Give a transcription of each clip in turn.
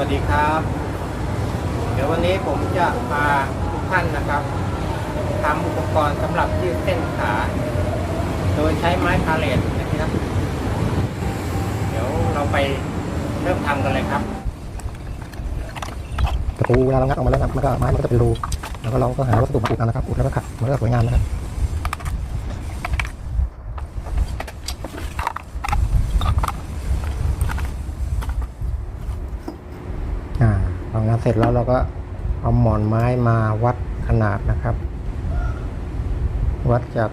วัสดีครับ เดี๋ยววันนี้ผมจะพาทุกท่านนะครับทำอุปกรณ์สำหรับยืดเส้นขา โดยใช้ไม้พาเลทนะครับ เดี๋ยวเราไปเริ่มทำกันเลยครับตะปูเวลาเรางัดออกมาแล้วนะมันก็ไม้มันก็จะเป็นรูแล้วก็เราก็หาวัสดุมาอุดเอานะครับอุดแล้วก็ขัดมันก็สวยงามนะครับอ่าพองานเสร็จแล้วเราก็เอาหมอนไม้มาวัดขนาดนะครับ วัดจาก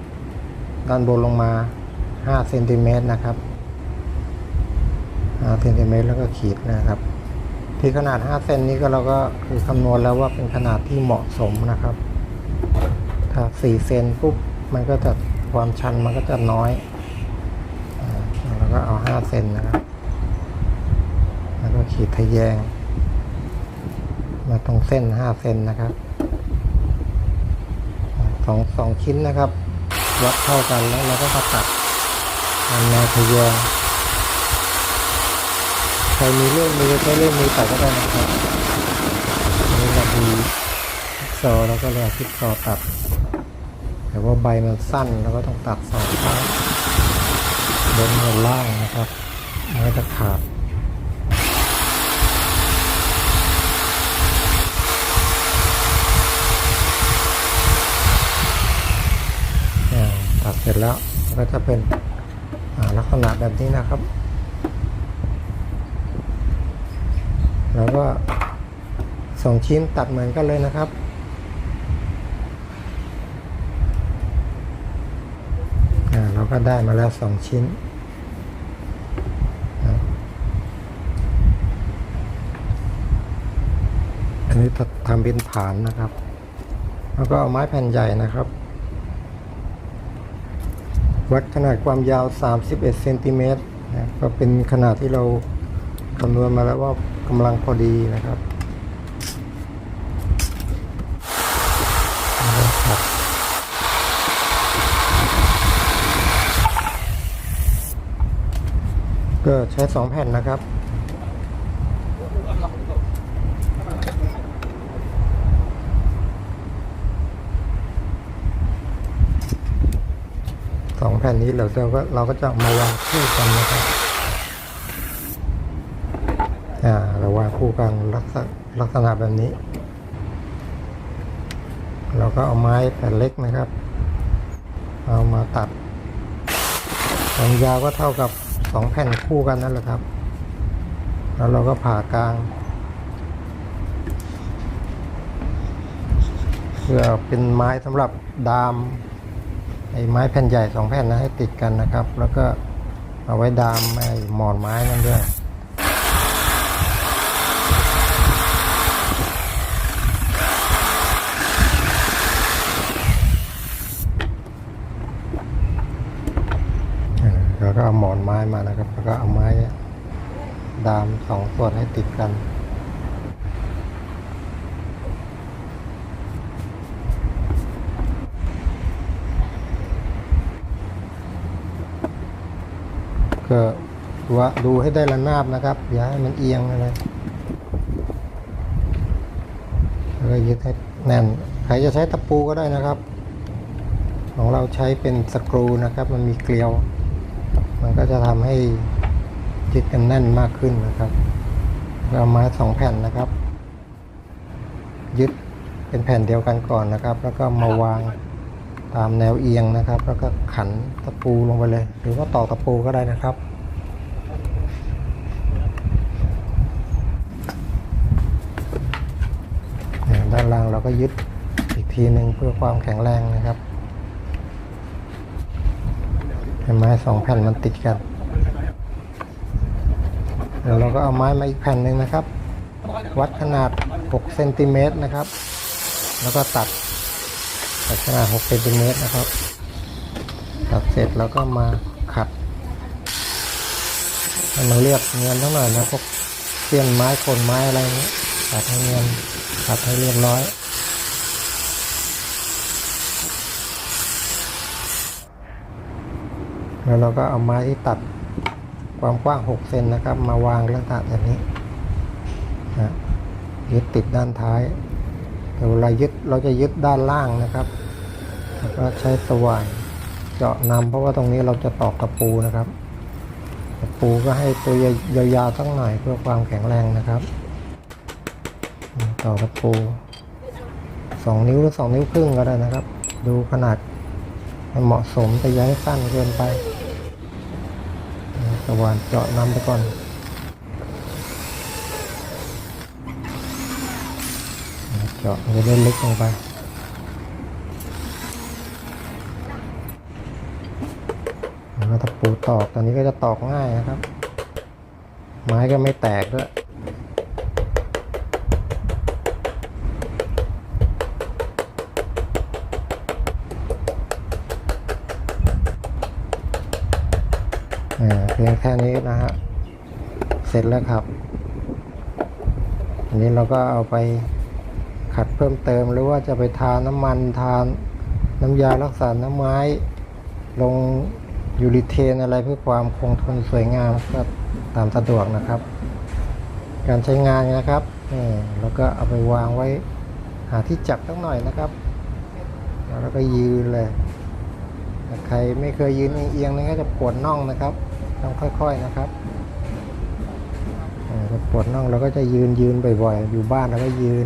ด้านบนลงมา5เซนติเมตรนะครับ5เซนติเมตรแล้วก็ขีดนะครับ ที่ขนาด5เซนนี้ก็เราก็คือคำนวณแล้วว่าเป็นขนาดที่เหมาะสมนะครับ ถ้า4เซนปุ๊บมันก็จะความชันมันก็จะน้อยแล้วก็เอา5เซนนะครับ แล้วก็ขีดทะแยง มาตรงเส้น5เซนนะครับสองสองชิ้นนะครับ วัดเท่ากันแล้วเราก็มาตัดตามแนวทะยงใครมีเรื่องมือใช้เรื่องมือตัดก็ได้นะครับนนี้เรามีซอแล้วก็เลยเอาจิ๊กซอตัด แต่ว่าใบมันสั้นแล้วก็ต้องตัดสองครั้งบนกับล่างนะครับมันก็จะขาดอ่าตัดเส ร็จแล้วก็จะเป็นลักษณะแบบนี้นะครับ แล้วก็สองชิ้นตัดเหมือนกันเลยนะครับอ่าเราก็ได้มาแล้วสองชิ้นอันนี้ทำเป็นฐานนะครับ แล้วก็เอาไม้แผ่นใหญ่นะครับ วัดขนาดความยาว 31เซนติเมตรนะก็เป็นขนาดที่เราคำนวณมาแล้วว่ากำลังพอดีนะครับก็ใช้สองแผ่นนะครับ สองแผ่นนี้เราเราก็เราก็จะมาวางคู่กันนะครับอ่าเราวางคู่กันลักษณะลักษณะแบบนี้ เราก็เอาไม้แผ่นเล็กนะครับ เอามาตัดความยาวก็เท่ากับสองแผ่นคู่กันนั่นแหละครับ แล้วเราก็ผ่ากลาง เพื่อเป็นไม้สำหรับดาม อ้ไม้แผ่นใหญ่สองแผ่นนะให้ติดกันนะครับ แล้วก็เอาไว้ดามไอ้หมอนไม้นั่นด้วยอ่าแล้วก็เอาหมอนไม้มานะครับ แล้วก็เอาไม้ดามสองส่วนให้ติดกัน ก็ว่าดูให้ได้ระนาบนะครับ อย่าให้มันเอียงอะไรแล้วยึดให้แน่นใครจะใช้ตะปูก็ได้นะครับ ของเราใช้เป็นสกรูนะครับ มันมีเกลียว มันก็จะทำให้ยึดกันแน่นมากขึ้นนะครับ เราไม้สองแผ่นนะครับ ยึดเป็นแผ่นเดียวกันก่อนนะครับ แล้วก็มาวาง ตามแนวเอียงนะครับ แล้วก็ขันตะปูลงไปเลย หรือว่าตอกตะปูก็ได้นะครับเนี่ยด้านล่างเราก็ยึดอีกทีหนึ่งเพื่อความแข็งแรงนะครับให้ไม้สองแผ่นมันติดกันแล้วเราก็เอาไม้มาอีกแผ่นหนึ่งนะครับ วัดขนาด6เซนติเมตรนะครับ แล้วก็ตัด ตัดขนาด6เซนติเมตรนะครับตัดเสร็จแล้วก็มาขัดให้มันเรียบเนียนทั้งหน่อยนะพวกเสี้ยนไม้โคนไม้อะไรนี้ตัดให้เนียนตัดให้เรียบร้อยแล้วเราก็เอาไม้ที่ตัดความกว้าง 6 เซนนะครับ มาวางลักษณะแบบนี้นะยึดติดด้านท้าย แต่เวลายึดเราจะยึดด้านล่างนะครับแล้วก็ใช้สว่านเจาะนำเพราะว่าตรงนี้เราจะตอกตะปูนะครับตะปูก็ให้ตัวยาวๆสักหน่อยเพื่อความแข็งแรงนะครับอืมต่อตะปูสองนิ้วหรือสองนิ้วครึ่งก็ได้นะครับ ดูขนาดให้เหมาะสมแต่ย้ายสั้นเกินไปสว่านเจาะนำไปก่อน เจาะมันจะได้ลึกลงไปแล้วก็ตะปูตอกตอนนี้ก็จะตอกง่ายนะครับ ไม้ก็ไม่แตกด้วยเพียงแค่นี้นะฮะ เสร็จแล้วครับ อันนี้เราก็เอาไป ขัดเพิ่มเติมหรือว่าจะไปทาน้ำมันทานน้ำยารักษาน้ำไม้ ลงยูริเทนอะไรเพื่อความคงทนสวยงามก็ตามสะดวกนะครับ การใช้งานนะครับนี่แล้วก็เอาไปวางไว้หาที่จับสักหน่อยนะครับ แล้วก็ยืนเลยใครไม่เคยยืนเอียงๆนี่ก็จะปวดน่องนะครับต้องค่อยๆนะครับปวดน่องเราก็จะยืนยืนบ่อยๆ อยู่บ้านเราก็ยืน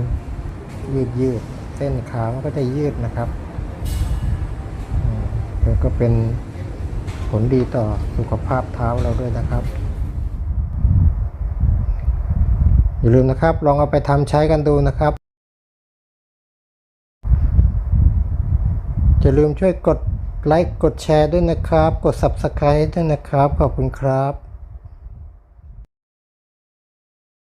ยืดยืดเส้นขามันก็จะยืดนะครับแล้วก็เป็นผลดีต่อสุขภาพเท้าเราด้วยนะครับ อย่าลืมนะครับ ลองเอาไปทำใช้กันดูนะครับอย่าลืมช่วยกดไลค์กดแชร์ด้วยนะครับ กด Subscribe ด้วยนะครับ ขอบคุณครับ